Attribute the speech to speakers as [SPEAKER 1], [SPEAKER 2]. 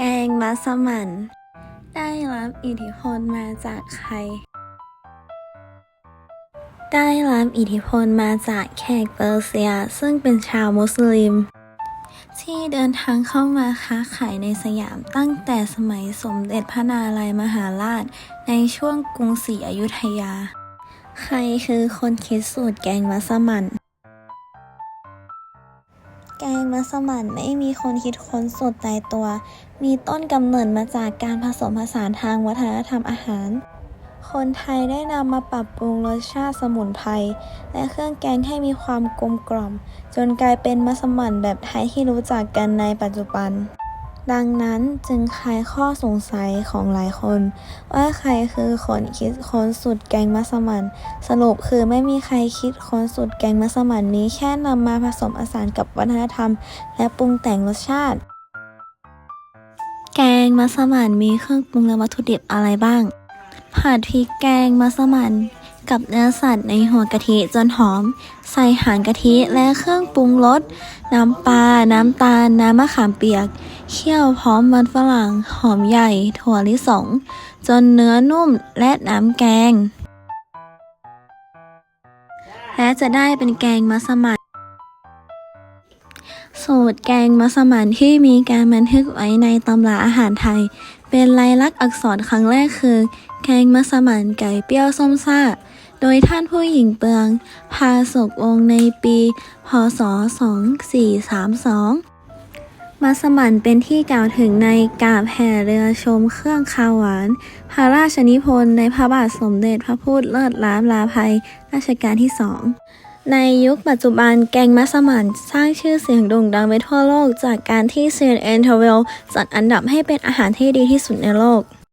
[SPEAKER 1] แกงมัสมั่น ได้รับอิทธิพลมาจากใคร ได้รับอิทธิพลมาจากแขกเปอร์เซีย ซึ่งเป็นชาวมุสลิม ที่เดินทางเข้ามาค้าขายในสยามตั้งแต่สมัยสมเด็จพระนารายมหาราช ในช่วงกรุงศรีอยุธยา ใครคือคนคิดสูตรแกงมัสมั่น แกงมัสมั่นไม่มีคนคิดค้นสูตรตายตัว มีต้นกำเนิดมาจากการผสมผสานทางวัฒนธรรมอาหาร คนไทยได้นำมาปรับปรุงรสชาติสมุนไพรและเครื่องแกงให้มีความกลมกล่อม จนกลายเป็นมัสมั่นแบบไทยที่รู้จักกันในปัจจุบัน ดังนั้นจึงคลายข้อสงสัยของหลายคน ว่าใครคือคนคิดค้นสูตรแกงมัสมั่นสรุปคือไม่มีใครคิดค้นสูตรแกงมัสมั่นนี้แค่นำมาผสมผสานกับวัฒนธรรม และปรุงแต่งรสชาติ แกงมัสมั่นมีเครื่องปรุงและวัตถุดิบอะไรบ้างผัดพริกแกงมัสมั่นกับเนื้อสัตว์ในหัวกะทิจนหอม ใส่หางกะทิและเครื่องปรุงรสน้ำปลา น้ำตาล น้ำมะขามเปียก เคี่ยวพร้อมมันฝรั่ง หอมใหญ่ ถั่วลิสง จนเนื้อนุ่มและน้ำแกง และจะได้เป็นแกงมัสมั่นสูตรแกงมัสมั่นที่มีการบันทึกไว้ในตำราอาหารไทย เป็นลายลักษณ์อักษรครั้งแรกคือ แกงมัสมั่นไก่เปรี้ยวส้มซ่า โดยท่านผู้หญิงเปลือง พาศกวงในปี พศ 2432 มัสมั่นเป็นที่กล่าวถึงในกาบแห่เรือชมเครื่องคาวหวาน พระราชนิพนธ์ในพระบาทสมเด็จพระพุทธเลิศล้ามลาภัยรัชกาลที่สองในยุคปัจจุบันแกงมัสมั่นสร้างชื่อเสียงโด่งดังไปทั่วโลก จากการที่ CNN t r a v e l จัดอันดับให้เป็นอาหารที่ดีที่สุดในโลก